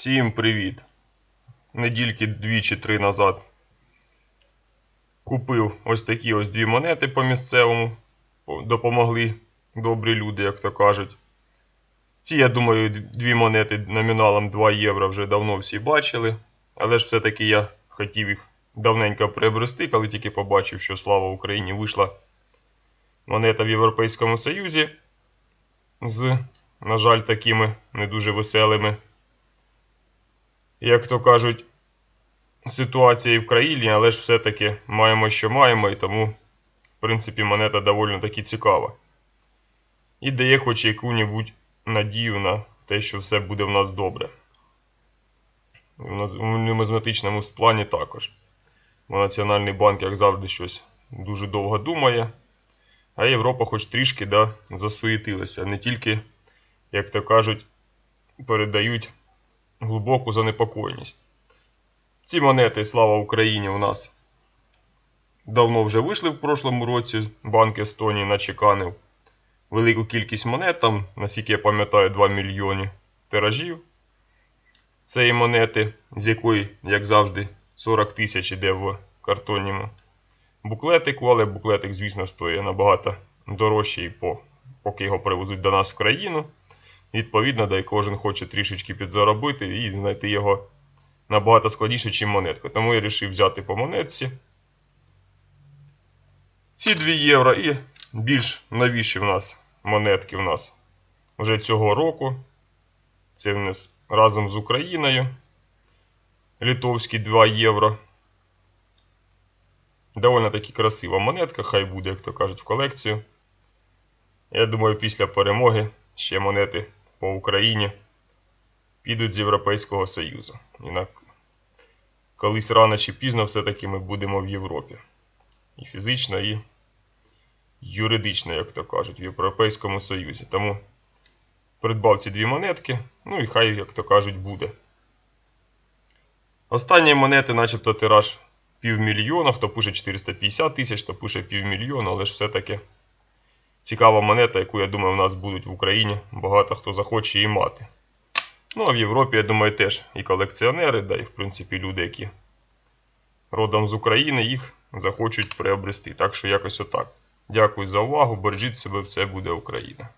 Всім привіт! Недільки дві чи три назад купив ось такі ось дві монети по місцевому. Допомогли добрі люди, як то кажуть. Ці, я думаю, дві монети номіналом 2 євро вже давно всі бачили. Але ж все-таки я хотів їх давненько приобрести, коли тільки побачив, що слава Україні вийшла монета в Європейському Союзі з, на жаль, такими не дуже веселими як то кажуть, ситуації в країні, але ж все-таки маємо, що маємо, і тому, в принципі, монета доволі таки цікава. І дає хоч яку-небудь надію на те, що все буде в нас добре. У нумізматичному плані також. Бо Національний банк, як завжди, щось дуже довго думає. А Європа хоч трішки да, засуєтилася. Не тільки, як то кажуть, передають глибоку занепокоєність. Ці монети, слава Україні, у нас давно вже вийшли в прошлому році. Банк Естонії начеканив велику кількість монет, там, наскільки я пам'ятаю, 2 мільйони тиражів цієї монети, з якої, як завжди, 40 тисяч іде в картонному буклетику, але буклетик, звісно, стоїть набагато дорожчий, по, поки його привезуть до нас в країну. Відповідно, де кожен хоче трішечки підзаробити і знайти його набагато складніше, ніж монетку. Тому я вирішив взяти по монетці. Ці 2 євро і більш новіші в нас монетки в нас вже цього року. Це в нас разом з Україною. Литовські 2 євро. Довольно таки красива монетка, хай буде, як то кажуть, в колекцію. Я думаю, після перемоги ще монети по Україні підуть з Європейського Союзу. І на... колись рано чи пізно все-таки ми будемо в Європі. І фізично, і юридично, як то кажуть, в Європейському Союзі. Тому придбав ці дві монетки, ну і хай, як то кажуть, буде. Останні монети, начебто, тираж півмільйона, хто пише 450 тисяч, хто пише півмільйона, але ж все-таки цікава монета, яку, я думаю, в нас будуть в Україні. Багато хто захоче її мати. Ну, а в Європі, я думаю, теж і колекціонери, да і, в принципі, люди, які родом з України, їх захочуть приобрести. Так що якось отак. Дякую за увагу. Бережіть себе, все буде Україна.